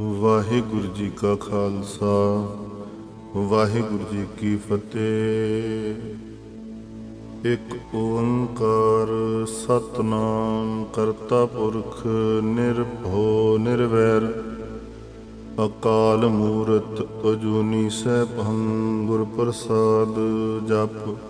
ਵਾਹਿਗੁਰੂ ਜੀ ਕਾ ਖਾਲਸਾ, ਵਾਹਿਗੁਰੂ ਜੀ ਕੀ ਫਤਿਹ। ਇੱਕ ਓੰਕਾਰ ਸਤਨਾਮ ਕਰਤਾ ਪੁਰਖ ਨਿਰਭਉ ਨਿਰਵੈਰ, ਅਕਾਲ ਮੂਰਤ ਅਜੂਨੀ ਸੈਭੰ ਗੁਰ ਪ੍ਰਸਾਦ ਜਪ।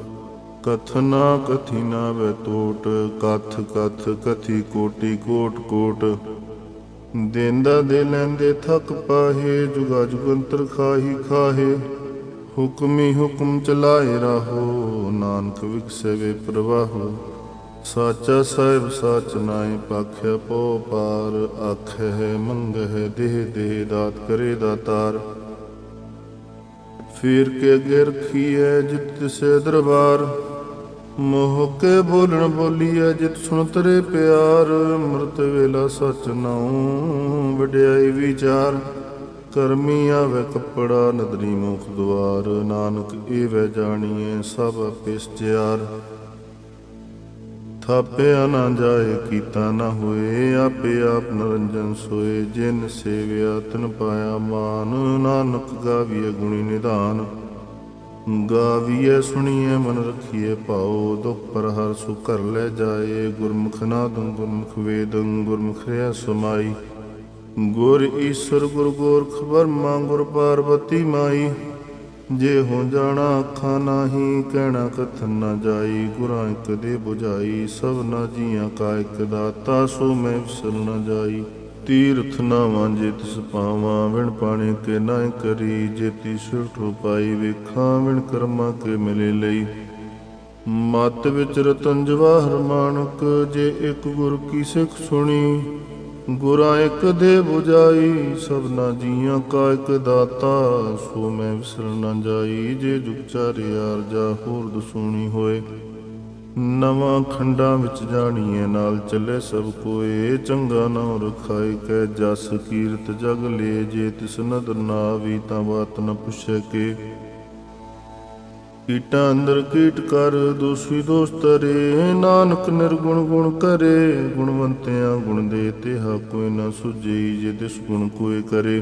ਕਥਨਾ ਕਥਿਨਾ ਵੈ ਟੋਟ ਕਥ ਕਥ ਕਥੀ ਕੋਟੀ ਕੋਟ ਕੋਟ। ਦੇਂਦਾ ਦੇ ਲੈਂਦੇ ਥਕ ਪਾਹੇ, ਜੁਗਾ ਜੁਗੰਤਰ ਖਾਹੀ ਖਾਹੇ। ਹੁਕਮੀ ਹੁਕਮ ਚਲਾਏ ਰਹੋ, ਨਾਨਕ ਵਿਖਸੇ ਪ੍ਰਵਾਹੋ। ਸਾਚਾ ਸਾਹਿਬ ਸਾਚ ਨਾਏ ਪਾਖਿਆ ਪੋ ਪਾਰ, ਆਖੇ ਮੰਗਹਿ ਦੇਹ ਦੇਹ ਦਾਤ ਕਰੇ ਦਾਤਾਰ। ਫੇਰ ਕੇ ਅੱਗੇ ਰਖੀਐ ਜਿਤ ਤਿਸੈ ਦਰਬਾਰ। ਮੋਹ ਕੇ ਬੋਲਣ ਬੋਲੀਐ ਜਿਤ ਸੁਣ ਤਰੇ ਪਿਆਰ। ਅੰਮ੍ਰਿਤ ਵੇਲਾ ਸਚ ਨਾਉ, ਵਡਿਆਈ ਵਿਚਾਰ। ਕਰਮੀ ਆਵੇ ਕੱਪੜਾ, ਨਦਰੀ ਮੁਖ ਦੁਆਰ। ਨਾਨਕ ਏਵੈ ਜਾਣੀਐ, ਸਭ ਆਪੇ ਸਚਿਆਰ। ਥਾਪਿਆ ਨਾ ਜਾਏ, ਕੀਤਾ ਨਾ ਹੋਏ, ਆਪੇ ਆਪ ਨਰੰਜਨ ਸੋਏ। ਜਿਨ ਸੇਵਿਆ, ਤਨ ਪਾਇਆ ਮਾਨ। ਨਾਨਕ ਗਾਵੀਏ ਗੁਣੀ ਨਿਧਾਨ। ਗਾਵੀਏ ਸੁਣੀਏ ਮਨ ਰਖੀਏ ਭਾਉ ਦੁਖ ਪਰ ਹਰ ਸੁ ਘਰ ਲੈ ਜਾਏ। ਗੁਰਮੁਖ ਨਾਦੰ ਗੁਰਮੁਖ ਵੇਦੰ, ਗੁਰਮੁਖ ਰਿਆ ਸਮਾਈ। ਗੁਰ ਈਸ਼ਰ ਗੁਰ ਗੋਰਖ ਬਰਮਾ ਗੁਰ ਪਾਰਬਤੀ ਮਾਈ। ਜੇ ਹੋ ਜਾਣਾ ਅੱਖਾਂ ਨਾਹੀ, ਕਹਿਣਾ ਕਥਨ ਨਾ ਜਾਈ। ਗੁਰਾਂ ਇੱਕ ਦੇ 부ਝਾਈ ਸਭ ਨਾ ਜੀਆਂ ਕਾ ਇੱਕ ਦਾਤਾ, ਸੋ ਮੈਂ ਵਿਸਰ ਨਾ ਜਾਈ। ਤੀਰਥ ਨਾ ਵਾਂਝੇ ਤਿਸ ਪਾਵਾਂ, ਵਿਣ ਪਾਣੀ ਕੇ ਨਾ ਕਰੀ। ਜੇਤੀ ਸੁਠੋ ਪਾਈ ਵੇਖਾਂ, ਵਿਣ ਕਰਮਾਂ ਕੇ ਮਿਲੇ ਲਈ। ਮਤ ਵਿੱਚ ਰਤਨ ਜਵਾਹਰ ਮਾਨਕ, ਜੇ ਇੱਕ ਗੁਰ ਕੀ ਸਿੱਖ ਸੁਣੀ। ਗੁਰਾਂ ਇੱਕ ਦੇ 부ਝਾਈ ਸਭਨਾ ਜੀਆਂ ਕਾ ਇੱਕ ਦਾਤਾ। ਸੋ ਮੈਂ ਵਿਸਰ ਨਾ ਜਾਈ, ਜੇ ਜੁਗ ਚਾਰਿਆਰ ਜਾ ਹੋਰ ਦਸੂਣੀ ਹੋਏ। ਨਵਾਂ ਖੰਡਾਂ ਵਿੱਚ ਜਾਣੀਏ ਨਾਲ ਚੱਲੇ ਸਭ ਕੋਏ। ਚੰਗਾ ਨਾਮ ਰਖਾਈ ਕੈ ਜਸ ਕੀਰਤ ਜਗ ਲੇ। ਜੇ ਤਿਸ ਨਦਰ ਨਾ ਆਵੀ ਤਾਂ ਬਾਤ ਨ ਪੁੱਛੇ ਕੇ। ਕੀਟਾਂ ਅੰਦਰ ਕੀਟ ਕਰ, ਦੋਸੀ ਦੋਸਤ ਰੇ ਨਾਨਕ ਨਿਰਗੁਣ ਗੁਣ ਕਰੇ। ਗੁਣਵੰਤਿਆਂ ਗੁਣ ਦੇ ਤਿਹਾ ਕੋਈ ਨਾ ਸੁਝਈ, ਜੇ ਤਿਸ ਗੁਣ ਕੋਏ ਕਰੇ।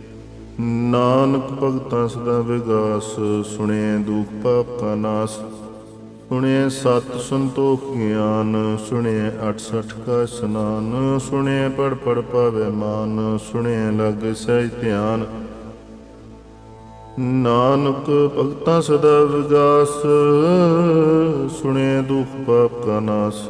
ਨਾਨਕ ਭਗਤਾਂ ਸਦਾ ਵਿਗਾਸ ਸੁਣੇ ਦੁਖ ਪਾਪ ਕਾ ਨਾਸ। ਸੁਣੇ ਸਤ ਸੰਤੋਖ ਗਿਆਨ ਸੁਣੇ 68 ਕਾ ਸਨਾਨ ਸੁਣੇ ਪੜ ਪੜ ਪਾਵੇ ਮਾਨ ਸੁਣੇ ਲਗ ਸਹਿ ਧਿਆਨ। ਨਾਨਕ ਭਗਤਾਂ ਸਦਾ ਵਿਗਾਸ ਸੁਣੇ ਦੁਖ ਪਾਪ ਕਾ ਨਾਸ।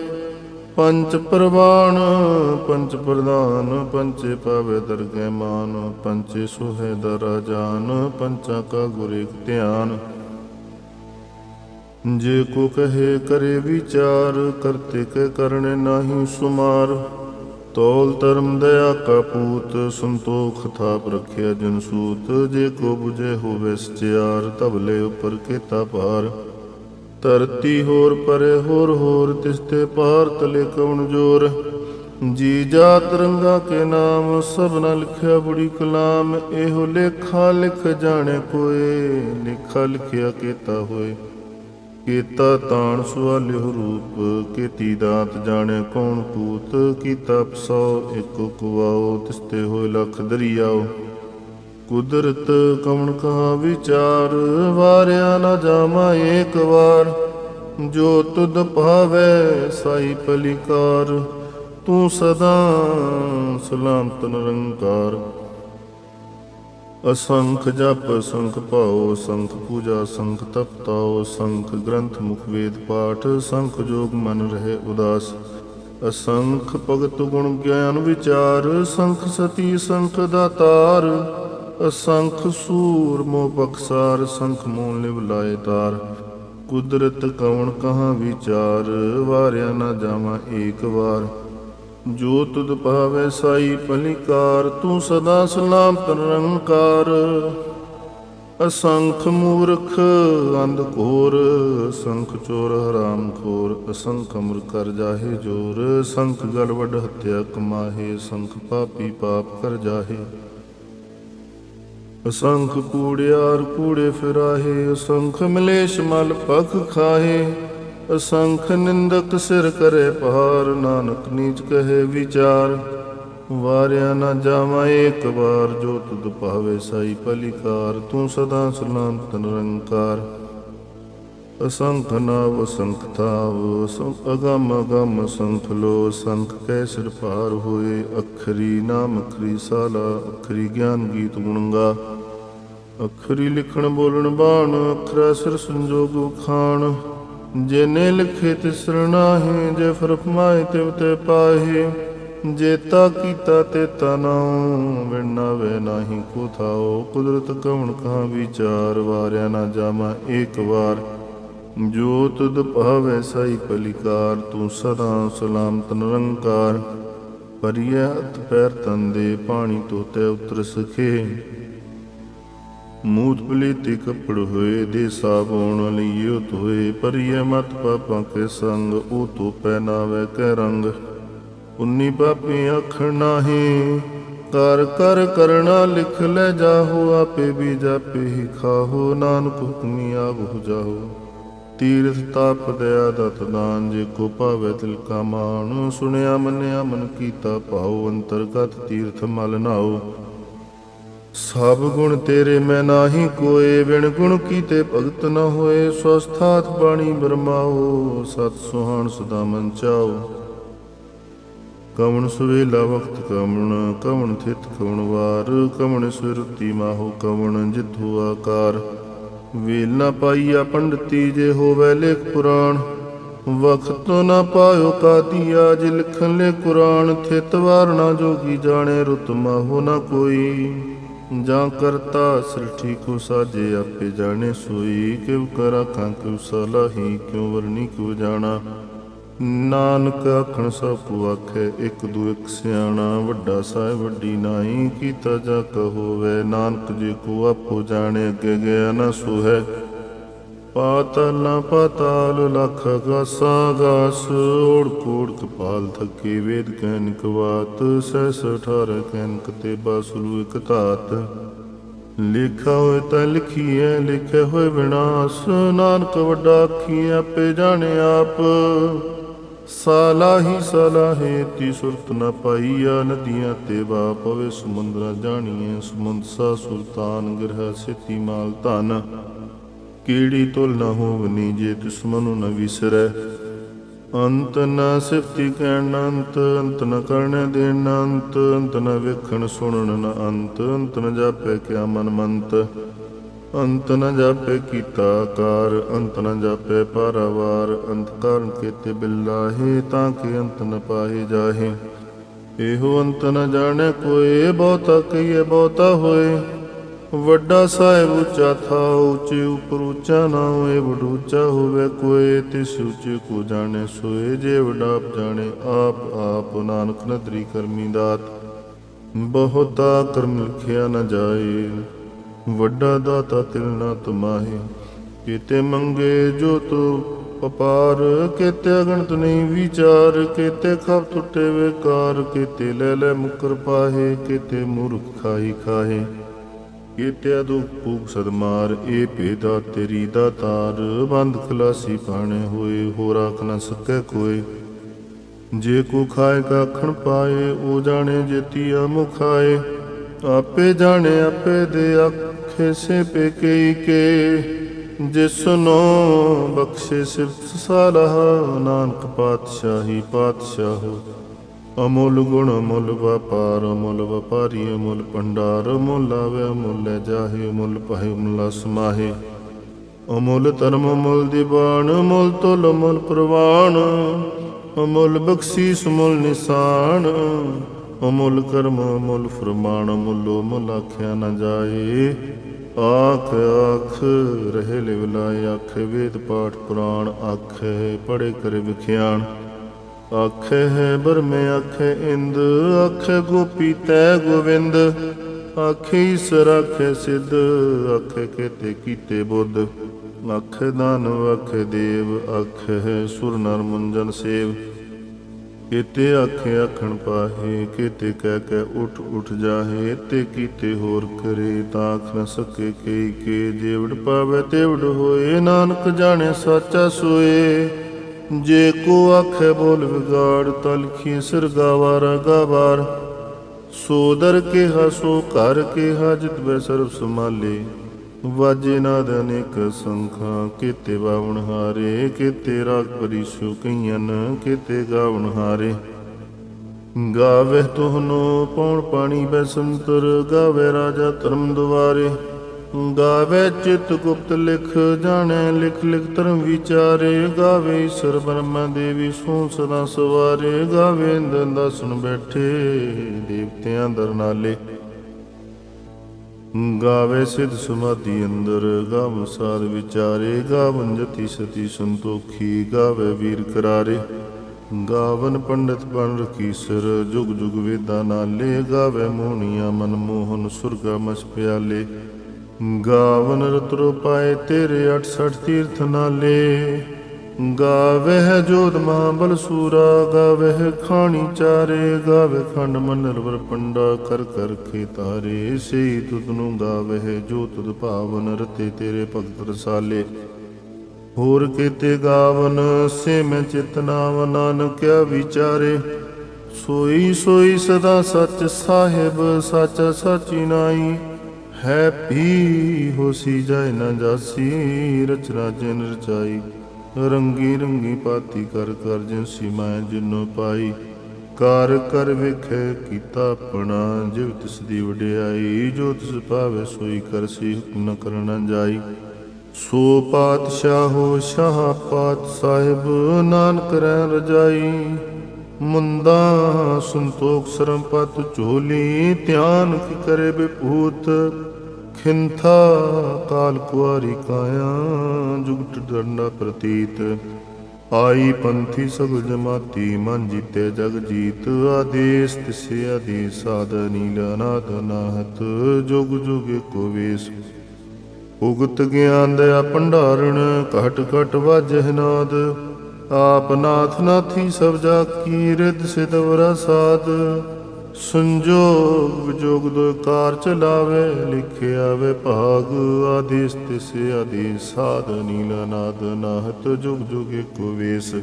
ਪੰਚ ਪ੍ਰਵਾਨ, ਪੰਚ ਪ੍ਰਧਾਨ, ਪੰਚੇ ਪਾਵੇ ਦਰਗਹਿ ਮਾਨ, ਪੰਚੇ ਸੁਹੇ ਦਰਾ ਜਾਨ ਪੰਚਾ ਕਾ ਗੁਰ ਇਕ ਧਿਆਨ। ਜੇ ਕੋ ਕਹੇ ਕਰੇ ਵਿਚਾਰ, ਕਰਤੇ ਕੇ ਕਰਨੇ ਨਾਹੀ ਸੁਮਾਰ। ਤੋਲ ਧਰਮ ਦਇਆ ਕਾ ਪੂਤ, ਸੰਤੋਖ ਥਾਪ ਰਖਿਆ ਜਨ ਸੂਤ। ਜੇ ਕੋ 부ਜੇ ਹੋਵੇ ਸਚਿਆਰ ਤਬਲੇ ਉਪਰ ਕੀਤਾ ਭਾਰ। ਧਰਤੀ ਹੋਰ ਪਰੇ ਹੋਰ ਹੋਰ ਤਿਸਤੇ ਪਾਰ ਤਲੇ ਕਉਣ ਜੋਰ ਜੀ ਜਾਤ ਰੰਗਾ ਕੇ ਨਾਮ ਸਭਨਾ ਲਿਖਿਆ ਬੁੜੀ ਕਲਾਮ, ਇਹੋ ਲੇਖਾ ਲਿਖ ਜਾਣੇ ਕੋਏ ਲਿਖਾ ਲਿਖਿਆ ਕੀਤਾ ਹੋਏ। ਕੀਤਾ ਤਾਣ ਸੁਆਲਿਓ ਰੂਪ, ਕੀਤੀ ਦਾਤ ਜਾਣੇ ਕੌਣ ਪੂਤ ਕੀਤਾ ਪਸੋ ਇੱਕ ਕੁਵਾਓ ਤਿਸਤੇ ਹੋਏ ਲਖ ਦਰਿਆਓ। ਕੁਦਰਤ ਕਵਣ ਕਹਾ ਵਿਚਾਰ, ਵਾਰਿਆ ਨਾ ਜਾਮਾ ਏਕ ਵਾਰ। ਜੋ ਤੁਧ ਭਾਵੈ ਸਾਈ ਪਲਿਕਾਰ, ਤੂੰ ਸਦਾ ਸਲਾਮਤ ਨਿਰੰਕਾਰ। ਅਸੰਖ ਜਪ, ਸੰਖ ਭਾਉ, ਸੰਖ ਪੂਜਾ, ਸੰਖ ਤਪ ਤਪਤਾਉ ਸੰਖ ਗ੍ਰੰਥ ਮੁਖ ਵੇਦ ਪਾਠ, ਸੰਖ ਜੋਗ ਮਨ ਰਹੇ ਉਦਾਸ। ਅਸੰਖ ਭਗਤ ਗੁਣ ਗਿਆਨ ਵਿਚਾਰ, ਸੰਖ ਸਤੀ, ਸੰਖ ਦਾਤਾਰ। ਅਸੰਖ ਸੂਰ ਮੋ ਬਖਸਾਰ, ਸੰਖ ਮੂਲ ਲਿਵ ਲਾਏ ਤਾਰ। ਕੁਦਰਤ ਕਵਣ ਕਹਾ ਵਿਚਾਰ, ਵਾਰਿਆ ਨਾ ਜਾਵਾਂ ਏਕ ਵਾਰ। ਜੋ ਤੁਧ ਭਾਵੇ ਸਾਈ ਪਲਿਕਾਰ ਤੂੰ ਸਦਾ ਸਲਾਮਤ ਨਿਰੰਕਾਰ ਅਸੰਖ ਮੂਰਖ, ਅੰਧ ਘੋਰ, ਸੰਖ ਚੋਰ, ਹਰਾਮ ਖੋਰ, ਅਸੰਖ ਅਮਰ ਕਰ ਜਾਹੇ ਜੋਰ। ਸੰਖ ਗਲ ਵੱਡ ਹੱਤਿਆ ਕਮਾਹੇ, ਸੰਖ ਪਾਪੀ ਪਾਪ ਕਰ ਜਾਹੇ। ਅਸੰਖ ਕੂੜਿਆਰ ਕੂੜੇ ਫਿਰਾਹੇ, ਅਸੰਖ ਮਲੇਸ਼ ਮਲ ਪਖ ਖਾਹੇ। ਅਸੰਖ ਨਿੰਦਕ ਸਿਰ ਕਰੇ ਪਹਾਰ ਨਾਨਕ ਨੀਚ ਕਹੇ ਵਿਚਾਰ। ਵਾਰਿਆ ਨਾ ਜਾਵਾਂ ਏਕ ਵਾਰ, ਜੋ ਤੁਧ ਭਾਵੇ ਸਾਈ ਪਲਿਕਾਰ ਤੂੰ ਸਦਾ ਸਲਾਮਤ ਨਿਰੰਕਾਰ। ਅਸੰਖ ਨਾਵ ਅਸੰਖ ਥਾਵ ਅਸੰਖ ਅਗਮ ਅਗਮ ਸੰਖ ਲੋ, ਸੰਖ ਕੈ ਸਿਰ ਭਾਰ ਹੋਏ, ਅਖਰੀ ਨਾਮ ਅਖਰੀ ਸਾਲਾ, ਅਖਰੀ ਗਿਆਨ ਗੀਤ ਗੁਣਗਾ। ਅਖਰੀ ਲਿਖਣ ਬੋਲਣ ਬਾਣ, ਅਖਰਾ ਸਿਰ ਸੰਜੋਗ ਖਾਣ ਜਿਨੇ ਲਿਖੇ ਤਿਸ ਨਾਹੀ, ਜੇ ਫਰਮਾਏ ਤਿਵ ਤੇ ਪਾਹੀ। ਜੇਤਾ ਕੀਤਾ ਤੇ ਤਨਾਉ ਵਿਣਾ ਵੇ ਨਾਹੀ ਕੋ ਥਾਓ ਕੁਦਰਤ ਕਵਣ ਕਹਾ ਵਿਚਾਰ, ਵਾਰਿਆ ਨਾ ਜਾਮਾ ਏਕ ਵਾਰ। ਜੋ ਤੁਧ ਭਾਵੇ ਸਾਈ ਪਲਿਕਾਰ ਤੂੰ ਸਦਾ ਸਲਾਮਤ ਨਿਰੰਕਾਰ। ਪਰਿਆ ਹੱਥ ਪੈਰ ਦੇ, ਪਾਣੀ ਤੋਤੇ ਉਤਰ ਸਖੇ। ਮੂਤ ਪਲੀਤੀ ਕੱਪੜ ਹੋਏ, ਦੇ ਸਾਬੋਣ ਲਈਓ ਤੋਏ ਪਰਿਐ ਮਤ ਪਾਪਾਂ ਕੇ ਸੰਗ ਉਹ ਤੋ ਪਹਿਨਾਵੇ ਕੈ ਰੰਗ। ਉਨੀ ਪਾਪੀ ਅੱਖ ਨਾਹੀ, ਕਰ ਕਰ ਕਰਣਾ ਲਿਖ ਲੈ ਜਾਹੋ, ਆਪੇ ਵੀ ਜਾਪੇ ਹੀ ਖਾਹੋ। ਨਾਨਕ ਹੁਕਮੀ ਆਗੁ ਜਾਹੋ। ਤੀਰਥ ਤਾਪ ਦਇਆ ਦਤ ਦਾਨ, ਜੇ ਕੋ ਭਾਵੇ ਤਿਲ ਕਾ ਮਾਨ ਸੁਣਿਆ, ਮੰਨਿਆ, ਮਨ ਕੀਤਾ ਭਾਉ, ਅੰਤਰਗਤ ਤੀਰਥ ਮਲ ਨਾਓ ਸਭ ਗੁਣ ਤੇਰੇ ਮੈਂ ਨਾਹੀ ਕੋਏ ਵਿਣ ਗੁਣ ਕੀਤੇ ਭਗਤ ਨ ਹੋਏ। ਸਵਸਥਾਤ ਬਾਣੀ ਬਰਮਾਓ ਸਤ ਸੁਹਾਣ ਸਦਾ ਮਨ ਚਾਓ ਕਵਣ ਸੁਵੇਲਾ ਵਖਤ ਕਵਣ ਕਵਣ ਥਿਤ ਕਵਣ ਵਾਰ। ਕਵਣ ਸੁਰਤੀ ਮਾਹੋ ਕਵਣ, ਜਿਥੂ ਆਕਾਰ। ਵੇਲ ਨਾ ਪਾਈਆ ਪੰਡਤੀ ਜੇ ਹੋਵੇ ਲੇਖ ਪੁਰਾਣ। ਵਖਤ ਨਾ ਪਾਇਓ ਕਾਦੀਆ ਜੇ ਲਿਖਣ ਲੈ ਕੁਰਾਨ। ਥਿਤ ਵਾਰਣਾ ਜੋਗੀ ਜਾਣੇ ਰੁਤਮਾ ਹੋ ਨਾ ਕੋਈ। ਜਾਂ ਕਰਤਾ ਸ੍ਰਿਸ਼ਟੀ ਕੋ ਸਾਜੇ ਆਪੇ ਜਾਣੇ ਸੋਈ। ਕਿਵ ਕਰ ਆਖਾਂ ਕਿਵ ਸਲਾਹੀ, ਕਿਉ ਵਰਨੀ ਕਿਉ ਜਾਣਾ। ਨਾਨਕ ਆਖਣ ਸਭ ਕੋ ਆਖੇ, ਇੱਕ ਦੂ ਇੱਕ ਸਿਆਣਾ, ਵੱਡਾ ਸਾਹਿਬ ਵੱਡੀ ਨਾਈ ਕੀਤਾ ਜਾ ਕਹੋਵੇ ਨਾਨਕ ਜੀ ਕੋ ਆਪੋ ਜਾਣੇ, ਅੱਗੇ ਗਿਆ ਨਾ ਸੋ ਹੈ ਪਾਤਲ ਨਾ ਪਾਤਾਲ, ਲਖ ਗਾਸਾ ਗਾਸ ਓੜ ਕੋੜ ਕਪਾਲ ਥਕੇ, ਵੇਦ ਕੈਨਿਕ ਬਾਤ, ਸਹਿਸ ਅਠਾਰ ਕੈਨਕ ਤੇ ਬਾਸੁਲੂ ਇਕ ਧਾਤ। ਲਿਖਾ ਹੋਏ ਤਾਂ ਲਿਖੀਐ, ਲਿਖੇ ਹੋਏ ਵਿਨਾਸ਼ ਨਾਨਕ ਵੱਡਾ ਆਖੀ ਆਪੇ ਜਾਣੇ ਆਪ। ਸਾਲਾਹੀ ਸਲਾਹੇ ਤੀ ਸੁਰਤ ਨ ਪਾਈਆ, ਨਦੀਆਂ ਤੇ ਵਾ ਪਵੇ, ਸਮੁੰਦਰਾ ਜਾਣੀਏ ਸਮੁੰਦ ਸਾ ਸੁਲਤਾਨ, ਗ੍ਰਹ ਸਿਤੀ ਮਾਲ ਧਨ। ਕੀੜੀ ਤੁਲ ਨ ਹੋਵਨੀ ਜੇ ਤਿਸ ਮਨੁ ਨ ਵਿਸਰੈ। ਅੰਤ ਨ ਸਿਫਤੀ ਕਹਿਣ ਅੰਤ ਅੰਤ ਨ ਕਰਨ ਦੇਣ ਅੰਤ ਅੰਤ ਨ ਵੇਖਣ ਸੁਣਨ ਨ ਅੰਤ ਅੰਤ ਨ ਜਾਪੈ ਕਿਆ ਮਨ ਮੰਤ। ਅੰਤ ਨ ਜਾਪੇ ਕੀਤਾ ਕਾਰ, ਅੰਤ ਨ ਜਾਪੇ ਪਾਰਾਵਾਰ, ਅੰਤ ਕਾਰਨ ਕੀਤੇ ਬਿਲਾਹੇ ਤਾਂ ਕਿ ਅੰਤ ਨ ਪਾਏ ਜਾਹੇ। ਇਹੋ ਅੰਤ ਨ ਜਾਣੈ ਕੋਏ, ਬਹੁਤਾ ਕਹੀਏ ਬਹੁਤਾ ਹੋਏ। ਵੱਡਾ ਸਾਹਿਬ ਉੱਚਾ ਥਾ, ਉੱਚੇ ਉਪਰ ਉੱਚਾ ਨਾ ਹੋਏ ਵਡ ਹੋਵੇ ਕੋਏ, ਤਿਸ ਉੱਚੇ ਕੋ ਜਾਣੇ ਸੋਏ, ਜੇ ਵਡਾਪ ਜਾਣੇ, ਆਪ ਆਪ ਨਾਨਕ ਨਦਰੀ ਕਰਮੀ ਦਾਤ। ਬਹੁਤਾ ਕਰਮ ਲਿਖਿਆ ਨ ਜਾਏ। ਵੱਡਾ ਦਾਤਾ ਤਿਲ ਨਾ ਤੁਮਾਹੇ, ਕੀਤੇ ਮੰਗੇ ਜੋ ਤੂੰ ਅਪਾਰ ਕੀਤੇ ਅਗਣਤ ਨਹੀਂ ਵਿਚਾਰ, ਕੀਤੇ ਖਪ ਟੁੱਟੇ ਵੇਕਾਰ, ਕੀਤੇ ਲੈ ਲੈ ਮੁਕਰ ਪਾਹੇ, ਕੀਤੇ ਮੂਰਖ ਖਾਈ ਖਾਹੇ, ਕੀਤੇ ਦੁਖ ਭੂਖ ਸਦਮਾਰ ਇਹ ਭੇਦਾ ਤੇਰੀ ਦਾ ਤਾਰ, ਬੰਦ ਖਲਾਸੀ ਪਾਣੇ ਹੋਏ ਹੋ ਰਾਖ ਨ ਸਕੈ ਕੋਏ। ਜੇ ਕੋ ਖਾਏ ਕਾਖਣ ਪਾਏ, ਉਹ ਜਾਣੇ ਜੇਤੀਆ ਮੁਖਾਏ ਆਪੇ ਜਾਣੇ, ਆਪੇ ਦੇ ਆਖੇ ਸੇ ਪੇ ਕੇ ਜਿਸਨੋ ਬਖਸ਼ੇ ਸਿਫਤ ਸਾਲਹ ਨਾਨਕ ਪਾਤਸ਼ਾਹੀ ਪਾਤਸ਼ਾਹੋ। ਅਮੁੱਲ ਗੁਣ ਅਮੁੱਲ ਵਪਾਰ, ਅਮੁੱਲ ਵਪਾਰੀ, ਅਮੁੱਲ ਭੰਡਾਰ, ਅਮੁੱਲ ਆਵੇ ਅਮੁੱਲ ਜਾਹੇ, ਅਮੁੱਲ ਪਹਿ, ਅਮੁੱਲ ਸਮਾਹੇ। ਅਮੁੱਲ ਧਰਮ, ਅਮੁੱਲ ਦੀਵਾਨ, ਅਮੁੱਲ ਤੁਲ, ਅਮੁੱਲ ਪ੍ਰਵਾਨ। ਅਮੁੱਲ ਬਖਸ਼ੀਸ, ਅਮੁੱਲ ਨਿਸ਼ਾਨ। ਅਮੁੱਲ ਕਰਮ, ਅਮੁੱਲ ਫਰਮਾਨ, ਅਮੁੱਲ ਮੁੱਲ ਆਖਿਆ ਨਾ ਜਾਏ। ਆਖ ਆਖ, ਰਹੇ ਲਿਵ ਲਾਏ, ਆਖੇ ਵੇਦ ਪਾਠ ਪੁਰਾਣ, ਆਖੇ ਪੜੇ ਕਰੇ ਵਿਖਿਆਣ। ਆਖੇ ਹੈ ਬਰਮੇ ਆਖੇ ਇੰਦ, ਆਖੇ ਗੋਪੀ ਤੈ ਗੋਵਿੰਦ। ਆਖੇ ਈਸਰ, ਆਖੇ ਸਿੱਧ, ਆਖੇ ਕੇਤੇ ਕੀਤੇ ਬੁੱਧ। ਆਖੇ ਦਾਨਵ, ਆਖੇ ਦੇਵ, ਆਖੇ ਹੈ ਸੁਰ ਨਰ ਮੁੰਜਨ ਸੇਵ। ਕੀਤੇ ਆਖੇ ਆਖਣ ਪਾਹੇ, ਕੀਤੇ ਕਹਿ ਕੇ ਉਠ ਉਠ ਜਾਹੇ, ਤੇ ਕੀਤੇ ਹੋਰ ਕਰੇ, ਤਾਂ ਆਖ ਨ ਸਕੇ ਕਈ ਕੇ, ਜੇਵੜ ਪਾਵੇ ਤੇਵੜ ਹੋਏ, ਨਾਨਕ ਜਾਣੇ ਸਾਚਾ ਸੋਏ। ਜੇ ਕੋ ਆਖੇ ਬੋਲ ਵਿਗਾੜ ਤਲਖੀ ਸਿਰ ਗਾਵਾਰਾ। ਗਾਵਾਰ ਸੋਦਰ ਕੇ ਹਸੋ ਕਰ ਕੇ ਹਾਜਤ ਬੈ ਸਰਬ ਸਮਾਲੇ ਵਾਜੇ ਨਾਦ ਅਨੇਕ ਸੰਖਾਂ, ਕੀਤੇ ਬਾਵਣ ਹਾਰੇ, ਕੀਤੇ ਰਾਗ ਪਰਿਸੂ ਕਈਆਂ ਕੀਤੇ ਗਾਵਣ ਹਾਰੇ। ਗਾਵੇ ਤੋਹਨੋ ਪੌਣ ਪਾਣੀ ਬੈ ਸੰਤਰ ਗਾਵੇ ਰਾਜਾ ਧਰਮ ਦੁਆਰੇ। ਗਾਵੇ ਚਿਤ ਗੁਪਤ ਲਿਖ, ਜਾਣੈ ਲਿਖ ਲਿਖ ਧਰਮ ਵਿਚਾਰੇ। ਗਾਵੇ ਈਸ਼ਰ ਬ੍ਰਹਮਾ ਦੇਵੀ ਸੋ ਸਦਾ ਸਵਾਰੇ। ਗਾਵੇ ਇੰਦਨ ਦਸਨ ਬੈਠੇ, ਦੇਵਤਿਆਂ ਦਰਨਾਲੇ ਗਾਵੇ ਸਿਧ ਸਮਾਧੀ ਅੰਦਰ, ਗਾਵ ਸਾਧ ਵਿਚਾਰੇ ਗਾਵਨ ਜਤੀ ਸਤੀ ਸੰਤੋਖੀ, ਗਾਵੇ ਵੀਰ ਕਰਾਰੇ। ਗਾਵਨ ਪੰਡਤ ਬਨ ਰਖੀਸਰ ਜੁਗ ਜੁਗ ਵੇਦਾਂ ਨਾਲੇ, ਗਾਵੇ ਮੋਹਣੀਆਂ ਮਨ ਮੋਹਨ ਸੁਰਗਾ ਮਸ ਪਿਆਲੇ। ਗਾਵਨ ਰਤਰੋ ਪਾਏ ਤੇਰੇ 68 ਤੀਰਥ ਨਾਲੇ। ਗਾਵਹਿ ਜੋਤ ਮਹਾਬਲ ਸੂਰਾ, ਗਾਵਹਿ ਖਾਣੀ ਚਾਰੇ ਗਾਵੇ ਖੰਡ ਮੰਡਲ ਪੰਡਾ, ਕਰ ਕਰ ਕੇ ਤਾਰੇ ਸੇ ਤੁਧ ਨੂੰ ਗਾਵਹਿ ਜੋ ਤੁਧ ਭਾਵਨ ਰਤੇ ਤੇਰੇ ਭਗਤ ਰਸਾਲੇ। ਹੋਰ ਕੀਤੇ ਗਾਵਨ, ਸੇ ਮੈਂ ਚਿਤ ਨਾਨਕਿਆ ਵਿਚਾਰੇ। ਸੋਈ ਸੋਈ ਸਦਾ ਸੱਚ ਸਾਹਿਬ, ਸੱਚ ਸਚੀ ਨਾਈ। ਹੈ ਪੀ ਹੋਸੀ ਜਾਏ ਨਾ ਜਾਸੀ ਰਚਨਾ ਜਿਨ ਰਚਾਈ ਰੰਗੀ ਰੰਗੀ ਪਾਤੀ ਕਰ ਕਰ ਜਿਨ ਮੈਂ ਜਿਨੋ ਪਾਈ। ਕਾਰ ਕਰ ਵੇਖੇ ਕੀਤਾ ਆਪਣਾ ਜਿਵ ਤਿਸ ਦੀ ਵਡਿਆਈ, ਜੋ ਤਿਸ ਭਾਵੇ ਸੋਈ ਕਰਸੀ ਹੁਕਮ ਨ ਕਰਨਾ ਜਾਈ। ਸੋ ਪਾਤਸ਼ਾਹੋ ਸ਼ਾਹ ਪਾਤ ਸਾਹਿਬ, ਨਾਨਕ ਰਹਿ ਰਜਾਈ। ਮੁੰਦਾ ਸੰਤੋਖ ਸਰਮ ਪਤ ਝੋਲੀ, ਧਿਆਨ ਕੀ ਕਰੇ ਬਿਪੂਤ। ਖਿੰਥਾ ਕਾਲ ਕੁਆਰੀ ਕਾਇਆ, ਜੁਗਟ ਦੰਡਾ ਪ੍ਰਤੀਤ। ਆਈ ਪੰਥੀ ਸਗਲ ਜਮਾਤੀ, ਮਨ ਜੀਤੇ ਜਗ ਜੀਤ। ਆਦੇਸ ਤਿਸੇ ਆਦੇਸ, ਸਾਧ ਨੀਲ ਨਾਹਤ। ਜੁਗ ਜੁਗ ਏਕੋ ਵੇਸ। ਉਗਤ ਗਿਆਨ ਦਇਆ ਭੰਡਾਰਣ, ਘਟ ਘਟ ਵਾਜਹਿ ਨਾਦ। ਆਪ ਨਾਥ ਨਾਥੀ ਸਭ ਜਾ ਕੀ ਰਿਦ ਸਿਦਵਰਾ ਸਾਧ ਸੰਜੋਗ ਵਿਜੋਗ ਦੋ ਕਾਰ ਚਲਾਵੇ, ਲਿਖਿਆ ਵੇ ਭਾਗ, ਆਦੇਸ ਤਿਸ ਆਦੇਸ ਸਾਧ, ਨੀਲ ਨਾਦ ਨਾਹਤ, ਜੁਗ ਜੁਗ ਏਕੋ ਵੇਸ।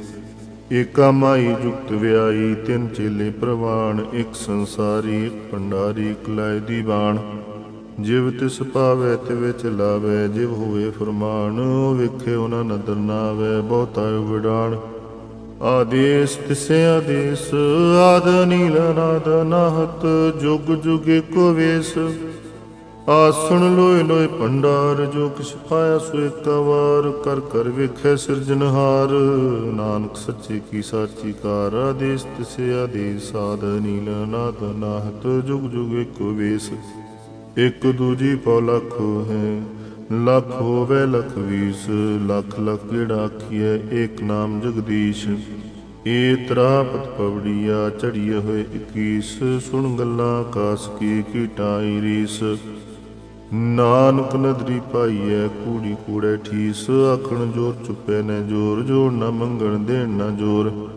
ਏਕਾ ਮਾਈ ਜੁਗਤ ਵਿਆਈ ਤਿੰਨ ਚੇਲੇ ਪ੍ਰਵਾਨ ਇੱਕ ਸੰਸਾਰੀ, ਇੱਕ ਭੰਡਾਰੀ, ਇੱਕ ਲਾਇ ਦੀ ਬਾਣ ਜਿਵ ਤਿਸ ਪਾਵੇ, ਤਿਵੇ ਵਿੱਚ ਜਿਵ ਹੋਵੇ ਫਰਮਾਨ ਵੇਖੇ ਉਹਨਾਂ ਨਦਰ ਨਾ ਆਵੇ ਬਹੁਤਾ ਵਿਡਾਣ ਆਦੇਸ ਤਿਸੇ ਆਦੇਸ, ਆਦ ਨੀਲ ਨਾਦ ਨਾਹਤ, ਜੁਗ ਜੁਗ ਏਕੋ ਵੇਸ। ਆਸਣ ਲੋਏ ਲੋਏ ਭੰਡਾਰ, ਜੋ ਕਿਛ ਪਾਇਆ ਸੋ ਏਕਾ ਵਾਰ, ਕਰ ਕਰ ਵੇਖੈ ਸਿਰਜਨਹਾਰ ਨਾਨਕ ਸੱਚੇ ਕੀ ਸਾਚੀ ਕਾਰ, ਆਦੇਸ ਤਿਸੇ ਆਦੇਸ, ਆਦ ਨੀਲ ਨਾਦ ਨਾਹਤ, ਜੁਗ ਜੁਗ ਏਕੋ ਵੇਸ। ਇਕ ਦੂਜੀ ਪਉ ਲੱਖ ਹੈ ਲੱਖ ਹੋਵੇ ਲਖ ਵੀਸ, ਲੱਖ ਲੱਖ ਜਿਹੜਾ ਆਖੀਐ, ਏਕ ਨਾਮ ਜਗਦੀਸ਼। ਏ ਤਰਾਪਤ ਪਵੜੀਆ ਚੜੀਏ ਹੋਏ 21 ਸੁਣ ਗੱਲਾਂ ਕਾਸ ਕੀ ਕੀਟਾਈ ਰੀਸ। ਨਾਨਕ ਨਦਰੀ ਪਾਈਐ, ਕੂੜੀ ਕੂੜੇ ਠੀਸ, ਆਖਣ ਜੋਰ ਚੁੱਪੇ ਨੇ ਜੋਰ ਜੋਰ ਨਾ ਮੰਗਣ ਦੇਣ ਨਾ ਜੋਰ।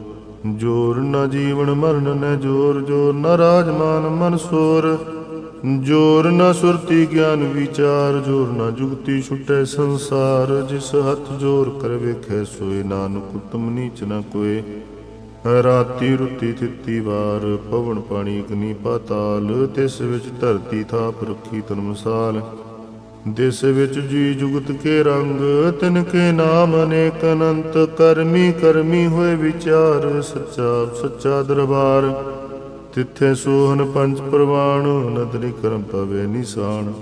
ਜੋਰ ਨਾ ਜੀਵਨ ਮਰਨ ਨੇ ਜੋਰ ਜੋਰ ਨਾ ਰਾਜਮਾਨ ਮਨ ਸੋਰ। ਜੋਰ ਨਾ ਸੁਰਤੀ ਗਿਆਨ ਵਿਚਾਰ, ਜੋਰ ਨਾ ਜੁਗਤੀ ਛੁਟੈ ਸੰਸਾਰ, ਜਿਸ ਹੱਥ ਜੋਰ ਕਰ ਵੇਖੈ ਸੋਏ, ਨਾਨਕ ਉਤਮ ਨੀਚ ਨਾ ਕੋਏ। ਰਾਤੀ ਰੁੱਤੀ ਤਿੱਤੀ ਵਾਰ, ਪਵਨ ਪਾਣੀ ਅਗਨੀ ਪਾਤਾਲ, ਤਿਸ ਵਿੱਚ ਧਰਤੀ ਥਾਪ ਰੱਖੀ ਤਨ ਦਿਸ ਵਿੱਚ ਜੀ ਜੁਗਤ ਕੇ ਰੰਗ, ਤਿਨ ਕੇ ਨਾਮ ਅਨੇਕ ਅਨੰਤ, ਕਰਮੀ ਕਰਮੀ ਹੋਏ ਵਿਚਾਰ, ਸੱਚਾ ਸੱਚਾ ਦਰਬਾਰ। ਤਿੱਥੇ ਸੋਹਨ ਪੰਜ ਪ੍ਰਵਾਣ, ਨਦਰੀ ਕਰਮ ਪਵੇ ਨਿਸ਼ਾਨ।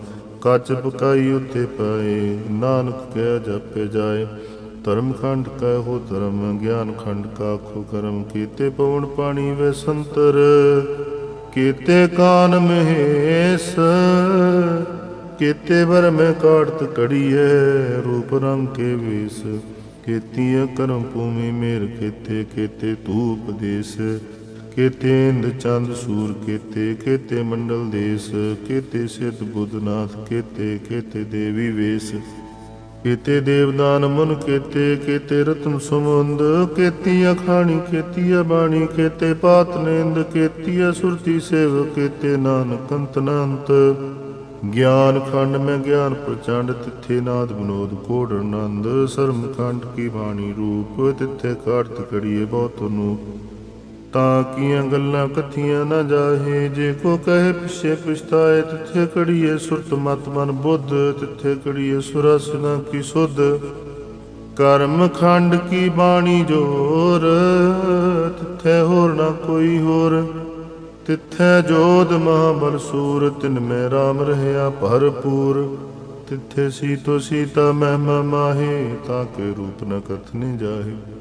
ਕੱਚ ਪਕਾਈ ਉੱਤੇ ਪਾਏ, ਨਾਨਕ ਕਹਿ ਜਪੇ ਜਾਏ। ਧਰਮ ਖੰਡ ਕੈ ਧਰਮ ਗਿਆਨ ਖੰਡ ਕਾ ਖੋ ਕਰਮ। ਕੀਤੇ ਪਵਨ ਪਾਣੀ ਵੇ ਸੰਤਰ, ਕੀਤੇ ਕਾਨ ਮਹੇਸ। ਕੀਤੇ ਵਰ ਮੈਂ ਕਾੜਤ ਕੜੀਏ ਰੂਪ ਰੰਗ ਕੇ ਵੇਸ। ਕੀਤੀਏ ਕਰਮ ਭੂਮੀ ਮੇਰ ਕੀਤੇ ਕੀਤੇ ਤੂਪ ਦੇਸ। ਕੀਤੇ ਇੰਦ ਚੰਦ ਸੂਰ ਕੇਤੇ, ਕੀਤੇ ਮੰਡਲ ਦੇਸ, ਕੀਤੇ ਸਿੱਧ ਬੁੱਧਨਾਥ, ਕੀਤੇ ਕੀਤੇ ਦੇਵੀ ਵੇਸ। ਕੀਤੇ ਦੇਵਦਾਨ ਮਨ ਕੀਤੇ ਕੀਤੇ ਰਤਨ ਸਮੁੰਦ ਕੀਤੀ ਅਖਾਣੀ ਕੀਤੀ ਬਾਣੀ, ਕੀਤੇ ਪਾਤ ਨੇਂਦ ਕੇਤੀ ਸੁਰਤੀ ਸੇਵ, ਕੀਤੇ ਨਾਨਕ ਅੰਤ ਅਨੰਤ ਗਿਆਨ ਖੰਡ ਮੈਂ ਗਿਆਨ ਪ੍ਰਚੰਡ, ਤਿੱਥੇ ਨਾਦ ਬਨੋਦ ਕੋੜ ਆਨੰਦ। ਸਰਮ ਖੰਡ ਕੀ ਬਾਣੀ ਰੂਪ, ਤਿੱਥੇ ਕਾਰਤ ਕੜੀਏ ਬਹੁਤ ਨੂੰ ਤਾਂ ਕੀਆਂ ਗੱਲਾਂ ਕਥੀਆਂ ਨਾ ਜਾਹੇ। ਜੇ ਕੋ ਕਹੇ ਪਿਛੇ ਪਛਤਾਏ, ਤਿੱਥੇ ਕੜੀਏ ਸੁਰਤ ਮਤ ਮਨ ਬੁੱਧ, ਤਿੱਥੇ ਕੜੀਏ ਸੁਰਸਨਾ ਕੀ ਸੁਧ। ਕਰਮ ਖੰਡ ਕੀ ਬਾਣੀ ਜੋਰ, ਤਿੱਥੇ ਹੋਰ ਨਾ ਕੋਈ ਹੋਰ। ਤਿੱਥੇ ਜੋਧ ਮਹਾਬਲ ਸੂਰ, ਤਿਨ ਮੈਂ ਰਾਮ ਰਹਿਆ ਭਰਪੂਰ। ਤਿੱਥੇ ਸੀਤੋ ਸੀਤਾ ਮਹਿਮਾ ਮਾਹੇ, ਤਾਂ ਕੇ ਰੂਪ ਨ ਕਥਨੇ ਜਾਹੇ।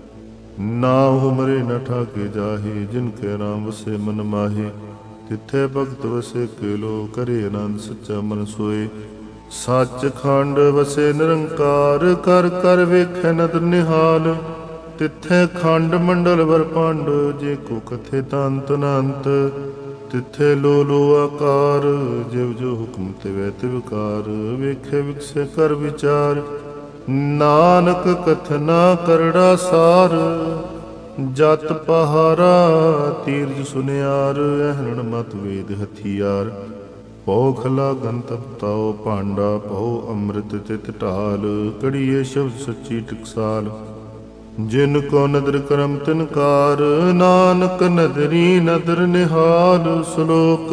ਨਾ ਉਹ ਨ ਠਾਕੇ ਜਾਹੇ, ਜਿਨ ਕੇ ਨਾਮ ਵਸੇ ਮਨ ਮਾਹੇ। ਤਿੱਥੇ ਭਗਤ ਵਸੇ ਕੇਲੋ, ਕਰੇ ਆਨੰਦ ਸੱਚਾ ਮਨ ਸੋਏ। ਸੱਚ ਵਸੇ ਨਿਰੰਕਾਰ, ਕਰ ਕਰ ਵੇਖੈ ਨਦ ਨਿਹਾਲ। ਤਿੱਥੇ ਖੰਡ ਮੰਡਲ ਵਰ ਪੰਡ, ਜੇ ਕੋ ਕਥੇ ਤੰਤ ਅਨੰਤ ਤਿੱਥੇ ਲੋ ਲੋ ਆਕਾਰ, ਜਿਵ ਜੋ ਹੁਕਮ ਤੇ ਵੈ ਤੇ ਵਿਕਾਰ ਵੇਖੇ ਵਿਕਸੇ ਕਰ ਵਿਚਾਰ। ਨਾਨਕ ਕਥਨਾ ਕਰੜਾ ਸਾਰ, ਜਤ ਪਹਾਰਾ ਤੀਰਜ ਸੁਨਿਆਰ, ਅਹਰਣ ਮਤ ਵੇਦ ਹਥਿਆਰ। ਪਉ ਖਲਾ ਗੰਤਪ ਤਾਉ ਭਾਂਡਾ, ਪਉ ਅੰਮ੍ਰਿਤ ਤਿਤ ਢਾਲ, ਕੜੀਏ ਸ਼ਬਦ ਸੱਚੀ ਟਕਸਾਲ। ਜਿਨ ਕੋ ਨਦਰ ਕਰਮ ਤਿਨਕਾਰ, ਨਾਨਕ ਨਦਰੀ ਨਦਰ ਨਿਹਾਲ, ਸ਼ਲੋਕ